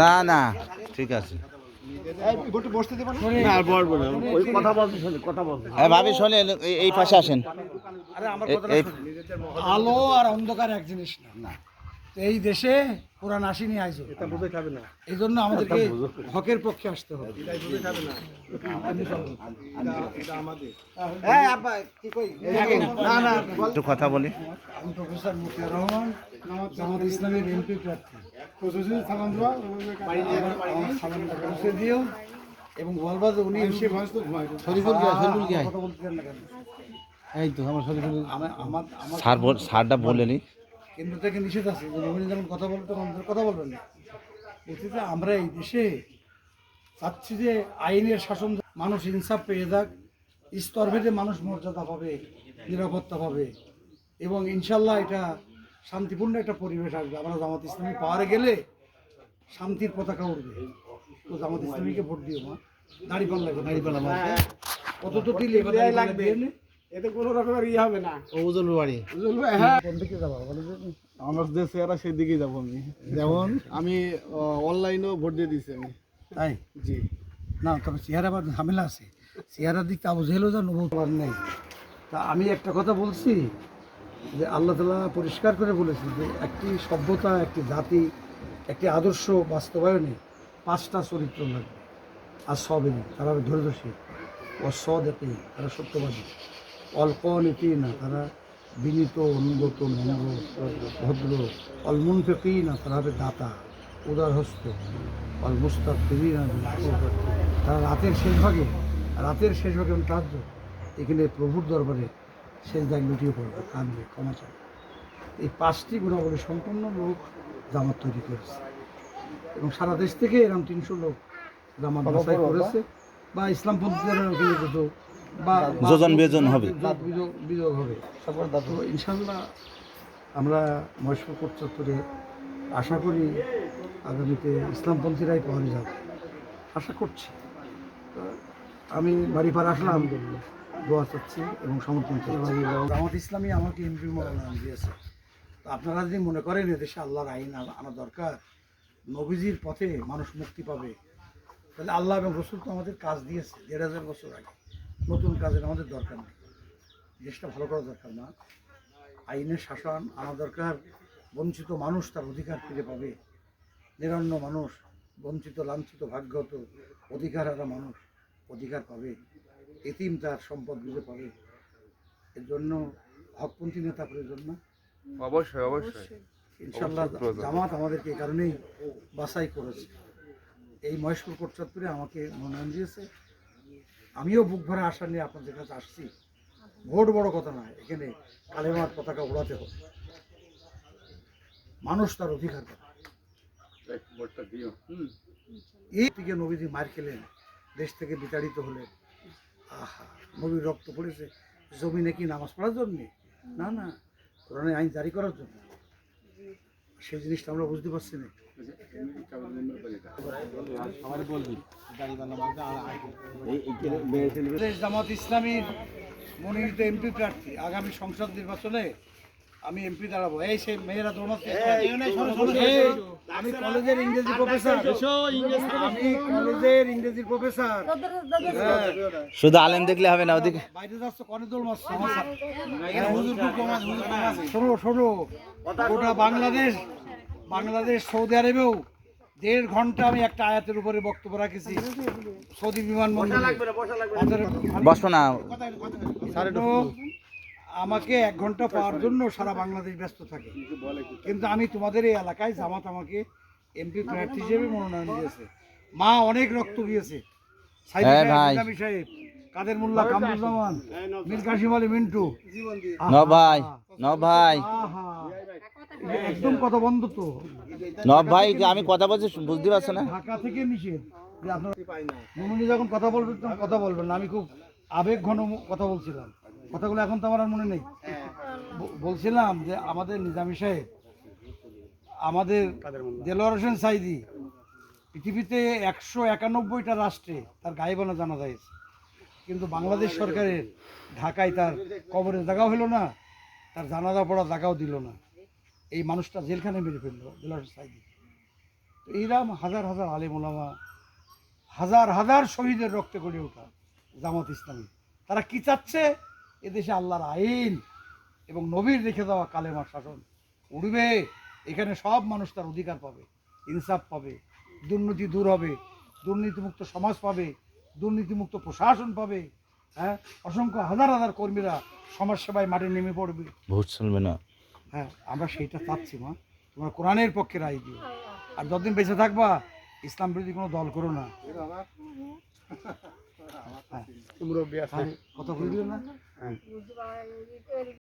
না না ঠিক আছে। হ্যাঁ ভাবি শোনে এই পাশে আসেন। আলো আর অন্ধকার এক জিনিস না। এই দেশে কোরআন আসেনি আইজ এই জন্য আমাদেরকে হকের পক্ষে আসতে হবে। না। একটু কথা বলি। আমি প্রফেসর মুতিয়ার রহমান জামাত ইসলামের এমপি প্রার্থী। আমার সালামটা পৌঁছে দিও। এবং যে উনি শরীফুল কে শরীফুল কে কথা বলতে না এই তো আমার শরীফুল আমার আমার স্যার স্যারটা বলেনি। কেন্দ্র থেকে নিষেধ আছে নবীন যখন কথা বলতে আমাদের কথা বলবেন না। বলছি যে আমরা এই দেশে চাচ্ছি যে আইনের শাসন মানুষ ইনসাফ পেয়ে যাক স্তরভেদে মানুষ মর্যাদা পাবে নিরাপত্তা পাবে এবং ইনশাল্লাহ এটা শান্তিপূর্ণ একটা পরিবেশ আসবে। আমরা জামাত ইসলামী পাহাড়ে গেলে শান্তির পতাকা উঠবে তো জামাত ইসলামীকে ভোট দিও মা। দাড়ি পাল্লা দাড়ি পাল্লা কত তো দিলে এতে কোনো রকমের ইয়ে হবে না। ওজন বাড়ি। বুঝলবে হ্যাঁ। কোন দিকে যাবা বলো যে? আমার যে চেহারা সেই দিকেই যাব আমি। যেমন? আমি অনলাইনেও ভোট দিয়ে দিয়েছি আমি। তাই? জি। না তবে চেহারা বা ঝামেলা আছে। চেহারার দিকটা আবু জেহেলও যা নবু নেই। তা আমি একটা কথা বলছি যে আল্লাহ তালা পরিষ্কার করে বলেছি যে একটি সভ্যতা একটি জাতি একটি আদর্শ বাস্তবায়নে পাঁচটা চরিত্র লাগবে। আর সবেনি তারা ধৈর্যশীল। অসদেতি তারা সত্যবাদী। অল্প নীতি না তারা বিনীত অনুগত নম্র ভদ্র অলমুনফেকি না তারা হবে দাতা উদারহস্ত অল মুস্তাক না তারা রাতের শেষ ভাগে রাতের শেষ ভাগে আমি তাহাজ এখানে প্রভুর দরবারে শেষ দাগ লুটিয়ে পড়বে কাঁদবে ক্ষমা চায় এই পাঁচটি গুণাবলী সম্পূর্ণ লোক জামাত তৈরি করেছে। এবং সারা দেশ থেকে এরকম তিনশো লোক জামাত করেছে বা যেত বা বা- যোজন বিয়োজন হবে। বিযোগ- বিযোগ হবে। তো ইনশাল্লাহ আমরা মহেশপুর চত্বরে আশা করি আগামীতে ইসলামপন্থীরাই পাওয়া যাবে। আশা করছি। আমি বাড়ি পার আসলাম দোয়া চাচ্ছি এবং সমর্থন চাচ্ছি। জামাত ইসলামী আমাকে এমপি মনোনয়ন দিয়েছে তো আপনারা যদি মনে করেন এদেশে আল্লাহর আইন আনা- আনা দরকার নবীজির পথে মানুষ মুক্তি পাবে তাহলে আল্লাহ এবং রসুল তো আমাদের কাজ দিয়েছে দেড় হাজার বছর আগে। নতুন কাজের আমাদের দরকার নেই দেশটা ভালো করা দরকার না। আইনের শাসন আনা দরকার। বঞ্চিত মানুষ তার অধিকার ফিরে পাবে। নিরন্ন মানুষ বঞ্চিত লাঞ্ছিত ভাগ্যত অধিকার হারা মানুষ অধিকার পাবে। এতিম তার সম্পদ বুঝে পাবে। এর জন্য হকপন্থী নেতা প্রয়োজন না। অবশ্যই অবশ্যই। ইনশাল্লাহ জামাত আমাদেরকে এই কারণেই বাছাই করেছে। এই মহেশপুর কোট চত্বরে আমাকে মনোনয়ন দিয়েছে। আমিও বুক ভরে আশা নিয়ে আপনাদের কাছে আসছি। ভোট বড় কথা নয় এখানে কালেমার পতাকা উড়াতে হবে। মানুষ তার অধিকার পাবে এই নবীজি মার খেলেন, দেশ থেকে বিতাড়িত হলেন। আহা, নবীর রক্ত পড়েছে, জমিনে কি নামাজ পড়ার জন্য? না না কোরআনে আইন জারি করার জন্য। সেই জিনিসটা আমরা বুঝতে পারছি না। জামাত ইসলামীর মনোনীত এমপি প্রার্থী। আগামী সংসদ নির্বাচনে আমি এমপি দাঁড়াবো। এই সেই মেয়েরা দৌড়াচ্ছে আমি কলেজের ইংরেজি প্রফেসর। আমি কলেজের ইংরেজি প্রফেসর। হ্যাঁ, শুধু আলেম দেখলে হবে না ওদিকে। বাইরে যাচ্ছ কনে দৌড় মারছো আমার সাথে। শোনো শোনো। গোটা বাংলাদেশ বাংলাদেশ সৌদি আরবেও দেড় ঘণ্টা আমি একটা আয়াতের উপরে বক্তব্য রাখেছি। সৌদি বিমানবন্দরে। বসো না আমাকে এক ঘণ্টা পাওয়ার জন্য সারা বাংলাদেশ ব্যস্ত থাকে। কিন্তু আমি তোমাদের এই এলাকায় জামাত আমাকে এমপি প্রার্থী হিসেবে মনোনয়ন দিয়েছে। মা অনেক রক্ত দিয়েছে। হ্যাঁ সাহেব, সাহেব কাদের মোল্লা কামরুজ্জামান মীর কাশিম আলী মিন্টু। ন ভাই ন ভাই একদম কথা বন্ধ তো। ন ভাই আমি কথা বলছি বুঝতে পারছ না। ঢাকা থেকে নিষেধ। যে আপনার মনুনি যখন কথা বলবেন তখন কথা বলবেন না। আমি খুব আবেগ ঘন কথা বলছিলাম। কথাগুলো এখন তো আমার আর মনে নেই। বলছিলাম যে আমাদের নিজামী সাহেব আমাদের দেলোয়ার হোসেন সাইদি পৃথিবীতে একশো একানব্বইটা রাষ্ট্রে তার গায়েবানা জানা যায় কিন্তু বাংলাদেশ সরকারের ঢাকায় তার কবরের জায়গা হলো না তার জানাজা পড়া জায়গাও দিল না। এই মানুষটা জেলখানে মেরে ফেলল দিলার সাইদি তো এইরাম হাজার হাজার আলেম ওলামা, হাজার হাজার শহীদের রক্তে গড়ে ওঠা জামাত ইসলামী। তারা কি চাচ্ছে? এদেশে আল্লাহর আইন এবং নবীর রেখে দেওয়া কালেমার শাসন উড়বে। এখানে সব মানুষ তার অধিকার পাবে, ইনসাফ পাবে, দুর্নীতি দূর হবে, দুর্নীতিমুক্ত সমাজ পাবে, দুর্নীতিমুক্ত প্রশাসন পাবে হ্যাঁ? অসংখ্য হাজার হাজার কর্মীরা সমাজ সেবায় মাঠে নেমে পড়বে। ভোট চলবে না। হ্যাঁ আমরা সেইটা চাচ্ছি মা। তোমার কোরআনের পক্ষে রায় দিও। আর যতদিন বেঁচে থাকবা ইসলাম বিরোধী কোনো দল করো না। হ্যাঁ আছে। কথা না?